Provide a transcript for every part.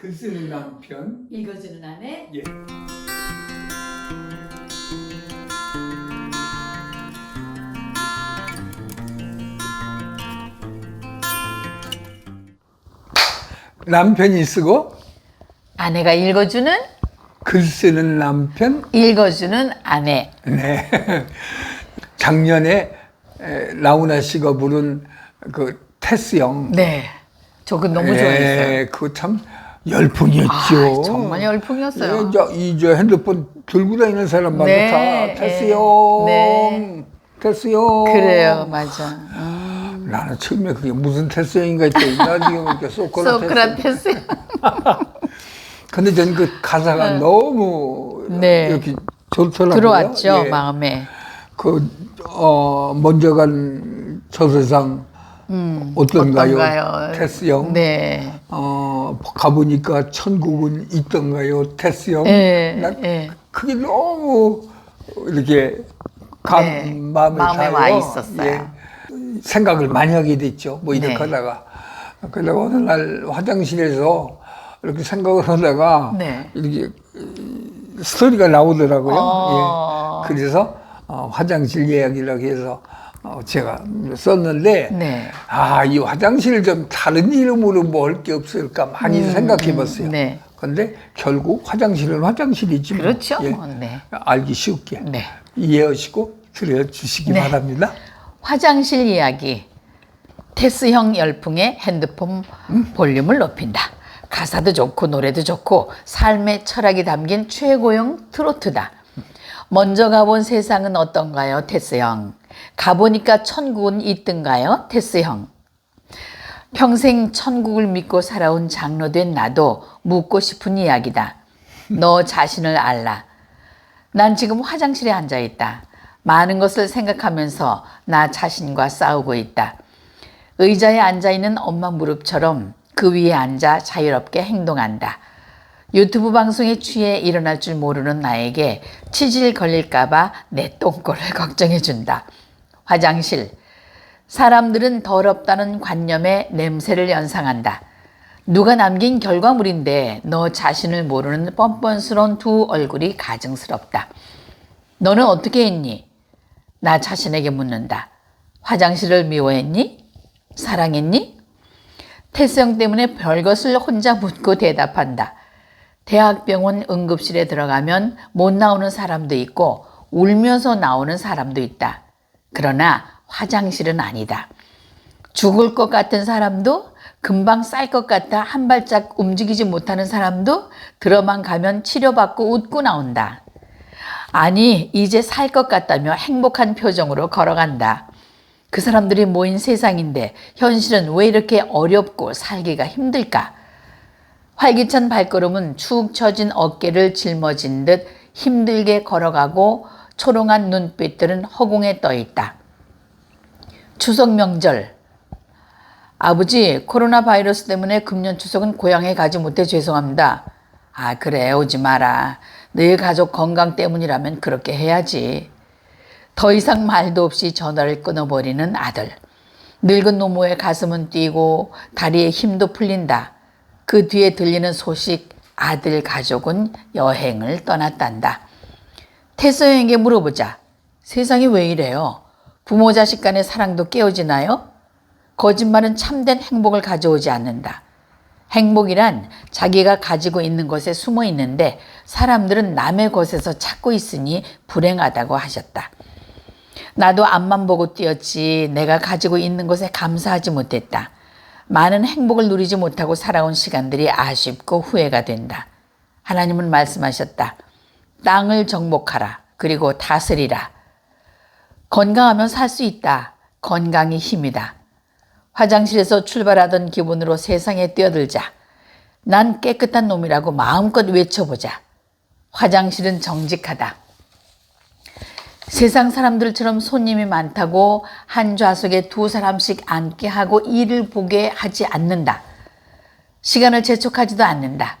글 쓰는 남편. 읽어주는 아내 예. 남편이 쓰고 아내가 읽어주는 글 쓰는 남편. 읽어주는 아내 네. 작년에 에, 라우나 씨가 부른 그 테스 형. 네 저거 너무 좋아했어요 그거 참 열풍이었죠. 아, 정말 열풍이었어요. 예, 저, 이저 핸드폰 들고 다니는 사람마다 네, 다 테스형. 네. 테스형. 그래요 맞아 음, 나는 처음에 그게 무슨 테스형인가 했더니 나중에 보니까 소크라테스. 소크라테스 근데 전그 가사가 너무 네. 이렇게 좋더라고요. 들어왔죠 예. 마음에 그, 어, 먼저 간 저 세상 어떤가요? 어떤가요? 테스 형. 네 어, 가보니까 천국은 있던가요? 테스 형. 예, 난 예. 그게 너무 이렇게 감, 네, 마음에, 마음에 닿아요. 와 있었어요. 예. 생각을 많이 하게 됐죠. 뭐 이렇게 네. 하다가. 그러다가 어느 날 화장실에서 이렇게 생각을 하다가 네. 이렇게 스토리가 나오더라고요. 어. 예. 그래서 어, 화장실 예약이라고 해서 어, 제가 썼는데 네. 아, 이 화장실을 좀 다른 이름으로 뭐 할 게 없을까 많이 생각해 봤어요. 음, 네. 근데 결국 화장실은 화장실이지. 뭐. 그렇죠. 예. 네. 알기 쉽게 네. 이해하시고 들어주시기 네. 바랍니다. 화장실 이야기 테스형 열풍의 핸드폰 볼륨을 높인다. 가사도 좋고 노래도 좋고 삶의 철학이 담긴 최고형 트로트다. 먼저 가본 세상은 어떤가요, 테스형? 가보니까 천국은 있던가요, 테스 형? 평생 천국을 믿고 살아온 장로된 나도 묻고 싶은 이야기다. 너 자신을 알라. 난 지금 화장실에 앉아 있다. 많은 것을 생각하면서 나 자신과 싸우고 있다. 의자에 앉아 있는 엄마 무릎처럼 그 위에 앉아 자유롭게 행동한다. 유튜브 방송에 취해 일어날 줄 모르는 나에게 치질 걸릴까봐 내 똥꼬를 걱정해준다. 화장실. 사람들은 더럽다는 관념에 냄새를 연상한다. 누가 남긴 결과물인데 너 자신을 모르는 뻔뻔스러운 두 얼굴이 가증스럽다. 너는 어떻게 했니? 나 자신에게 묻는다. 화장실을 미워했니? 사랑했니? 태수형 때문에 별것을 혼자 묻고 대답한다. 대학병원 응급실에 들어가면 못 나오는 사람도 있고 울면서 나오는 사람도 있다. 그러나 화장실은 아니다. 죽을 것 같은 사람도 금방 쌀 것 같아 한 발짝 움직이지 못하는 사람도 들어만 가면 치료받고 웃고 나온다. 아니, 이제 살 것 같다며 행복한 표정으로 걸어간다. 그 사람들이 모인 세상인데 현실은 왜 이렇게 어렵고 살기가 힘들까? 활기찬 발걸음은 축 처진 어깨를 짊어진 듯 힘들게 걸어가고 초롱한 눈빛들은 허공에 떠 있다. 추석 명절. 아버지, 코로나 바이러스 때문에 금년 추석은 고향에 가지 못해 죄송합니다. 아, 그래, 오지 마라. 너희 가족 건강 때문이라면 그렇게 해야지. 더 이상 말도 없이 전화를 끊어버리는 아들. 늙은 노모의 가슴은 뛰고 다리에 힘도 풀린다. 그 뒤에 들리는 소식, 아들 가족은 여행을 떠났단다. 태서에게 물어보자. 세상이 왜 이래요? 부모 자식 간의 사랑도 깨어지나요? 거짓말은 참된 행복을 가져오지 않는다. 행복이란 자기가 가지고 있는 것에 숨어 있는데 사람들은 남의 것에서 찾고 있으니 불행하다고 하셨다. 나도 앞만 보고 뛰었지 내가 가지고 있는 것에 감사하지 못했다. 많은 행복을 누리지 못하고 살아온 시간들이 아쉽고 후회가 된다. 하나님은 말씀하셨다. 땅을 정복하라. 그리고 다스리라. 건강하면 살 수 있다. 건강이 힘이다. 화장실에서 출발하던 기분으로 세상에 뛰어들자. 난 깨끗한 놈이라고 마음껏 외쳐보자. 화장실은 정직하다. 세상 사람들처럼 손님이 많다고 한 좌석에 두 사람씩 앉게 하고 일을 보게 하지 않는다. 시간을 재촉하지도 않는다.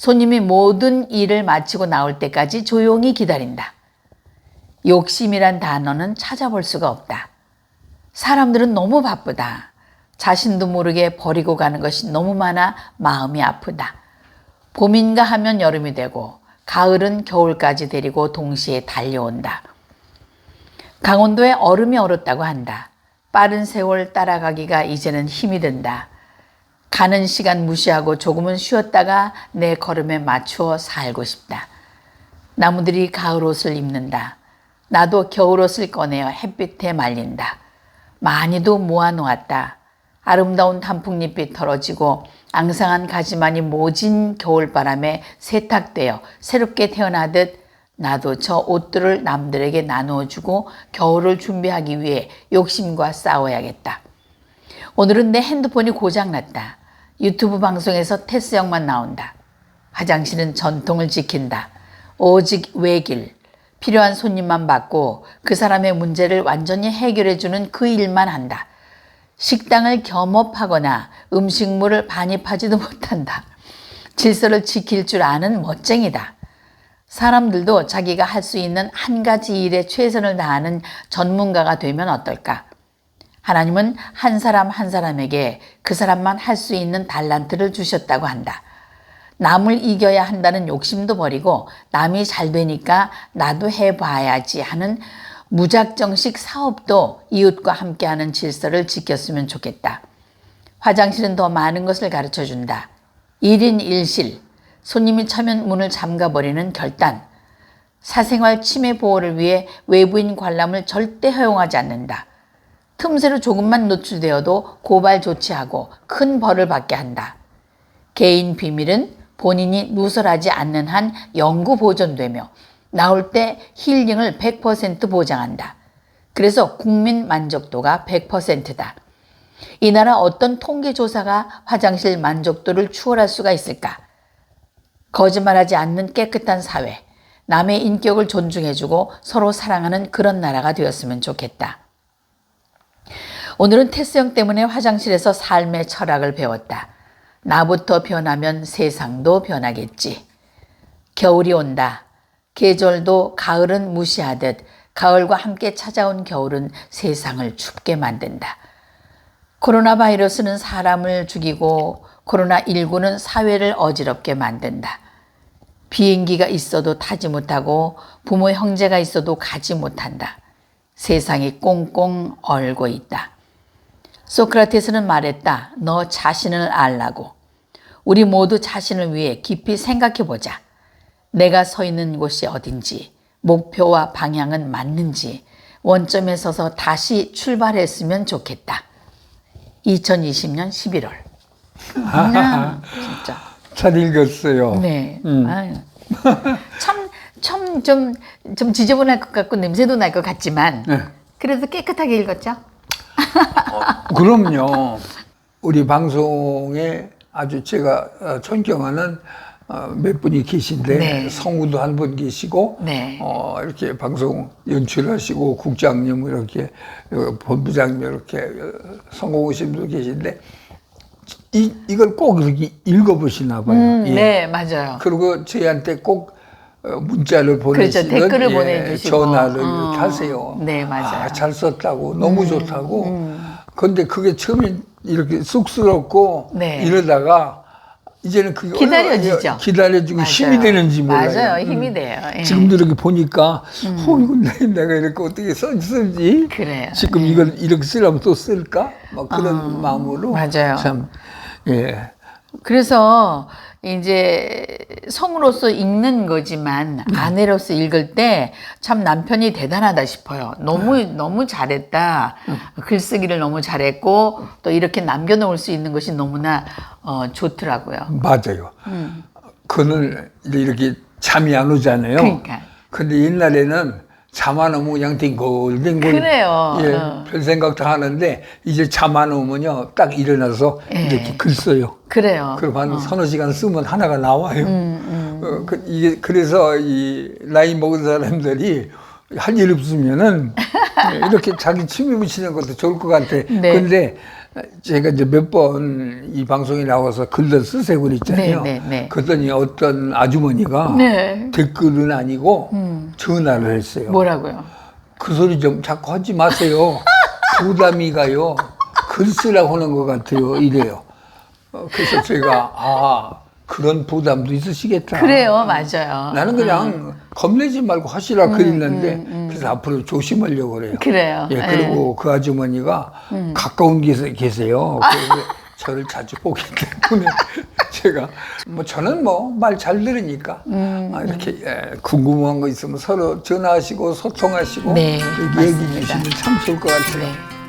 손님이 모든 일을 마치고 나올 때까지 조용히 기다린다. 욕심이란 단어는 찾아볼 수가 없다. 사람들은 너무 바쁘다. 자신도 모르게 버리고 가는 것이 너무 많아 마음이 아프다. 봄인가 하면 여름이 되고 가을은 겨울까지 데리고 동시에 달려온다. 강원도에 얼음이 얼었다고 한다. 빠른 세월 따라가기가 이제는 힘이 든다. 가는 시간 무시하고 조금은 쉬었다가 내 걸음에 맞추어 살고 싶다. 나무들이 가을 옷을 입는다. 나도 겨울 옷을 꺼내어 햇빛에 말린다. 많이도 모아놓았다. 아름다운 단풍잎이 털어지고 앙상한 가지만이 모진 겨울바람에 세탁되어 새롭게 태어나듯 나도 저 옷들을 남들에게 나누어주고 겨울을 준비하기 위해 욕심과 싸워야겠다. 오늘은 내 핸드폰이 고장났다. 유튜브 방송에서 테스 형만 나온다. 화장실은 전통을 지킨다. 오직 외길. 필요한 손님만 받고 그 사람의 문제를 완전히 해결해주는 그 일만 한다. 식당을 겸업하거나 음식물을 반입하지도 못한다. 질서를 지킬 줄 아는 멋쟁이다. 사람들도 자기가 할 수 있는 한 가지 일에 최선을 다하는 전문가가 되면 어떨까? 하나님은 한 사람 한 사람에게 그 사람만 할 수 있는 달란트를 주셨다고 한다. 남을 이겨야 한다는 욕심도 버리고 남이 잘 되니까 나도 해봐야지 하는 무작정식 사업도 이웃과 함께하는 질서를 지켰으면 좋겠다. 화장실은 더 많은 것을 가르쳐 준다. 1인 1실, 손님이 차면 문을 잠가버리는 결단, 사생활 침해 보호를 위해 외부인 관람을 절대 허용하지 않는다. 틈새로 조금만 노출되어도 고발 조치하고 큰 벌을 받게 한다. 개인 비밀은 본인이 누설하지 않는 한 영구 보존되며 나올 때 힐링을 100% 보장한다. 그래서 국민 만족도가 100%다. 이 나라 어떤 통계조사가 화장실 만족도를 추월할 수가 있을까? 거짓말하지 않는 깨끗한 사회, 남의 인격을 존중해주고 서로 사랑하는 그런 나라가 되었으면 좋겠다. 오늘은 테스 형 때문에 화장실에서 삶의 철학을 배웠다. 나부터 변하면 세상도 변하겠지. 겨울이 온다. 계절도 가을은 무시하듯 가을과 함께 찾아온 겨울은 세상을 춥게 만든다. 코로나 바이러스는 사람을 죽이고 코로나19는 사회를 어지럽게 만든다. 비행기가 있어도 타지 못하고 부모 형제가 있어도 가지 못한다. 세상이 꽁꽁 얼고 있다. 소크라테스는 말했다. 너 자신을 알라고. 우리 모두 자신을 위해 깊이 생각해 보자. 내가 서 있는 곳이 어딘지, 목표와 방향은 맞는지, 원점에 서서 다시 출발했으면 좋겠다. 2020년 11월. 음, 진짜. 잘 읽었어요. 네. 아유. 참, 참, 좀, 좀 지저분할 것 같고 냄새도 날 것 같지만, 네. 그래도 깨끗하게 읽었죠? 그럼요. 우리 방송에 아주 제가 어, 존경하는 어, 몇 분이 계신데 네. 성우도 한 분 계시고 네. 어, 이렇게 방송 연출하시고 국장님 이렇게 어, 본부장님 이렇게 어, 성공하신 분 계신데 이, 이걸 꼭 이렇게 읽어보시나 봐요. 음, 예. 네, 맞아요. 그리고 저희한테 꼭 어, 문자를 보내시든 그렇죠. 댓글을 예, 보내주시고. 전화를 어, 하세요. 네, 맞아요. 음, 아, 잘 썼다고 너무 좋다고. 근데 그게 처음엔 이렇게 쑥스럽고 네. 이러다가 이제는 그게 기다려지죠. 기다려지고 맞아요. 힘이 되는지 몰라요. 맞아요. 음. 힘이 돼요. 예. 지금도 이렇게 보니까 어 이거 내- 내가 이렇게 어떻게 써- 쓰지? 그래요. 지금 이걸 이렇게 쓰려면 또 쓸까? 막 그런 마음으로 아, 맞아요. 참 예. 그래서 이제 성으로서 읽는 거지만 음. 아내로서 읽을 때 참 남편이 대단하다 싶어요. 너무 네. 너무 잘했다. 음. 글쓰기를 너무 잘했고 또 이렇게 남겨놓을 수 있는 것이 너무나 어, 좋더라고요. 맞아요. 그는 이렇게 잠이 안 오잖아요. 그러니까. 근데 옛날에는 잠안 오면 그냥 뒹굴뒹굴. 그래요. 예, 어. 별 생각 다 하는데 이제 잠안 오면요 딱 일어나서 예. 이렇게 글 써요. 그래요. 그럼 한 서너 시간 쓰면 하나가 나와요. 음, 어, 그, 이게 그래서 이 나이 먹은 사람들이 할 일 없으면은 예, 이렇게 자기 취미 붙이는 것도 좋을 것 같아. 네. 근데 제가 이제 몇 번 이 방송에 나와서 글도 쓰세요 그랬잖아요. 네, 네, 네. 그랬더니 어떤 아주머니가 네. 댓글은 아니고 전화를 했어요. 뭐라고요? 그 소리 좀 자꾸 하지 마세요. 부담이 가요. 글 쓰라고 하는 것 같아요. 이래요. 어, 그래서 제가, 아, 그 그런 부담도 있으시겠다. 그래요, 맞아요. 나는 그냥 겁내지 말고 하시라 그랬는데 그래서 앞으로 조심하려고 그래요. 그래요. 예, 예. 그리고 그 아주머니가 가까운 곳에 계세요. 그래서 저를 자주 보기 때문에 제가 뭐 저는 뭐 말 잘 들으니까 아, 이렇게 예, 궁금한 거 있으면 서로 전화하시고 소통하시고 네, 이렇게 얘기 맞습니다. 주시면 참 좋을 것 같아요. 네.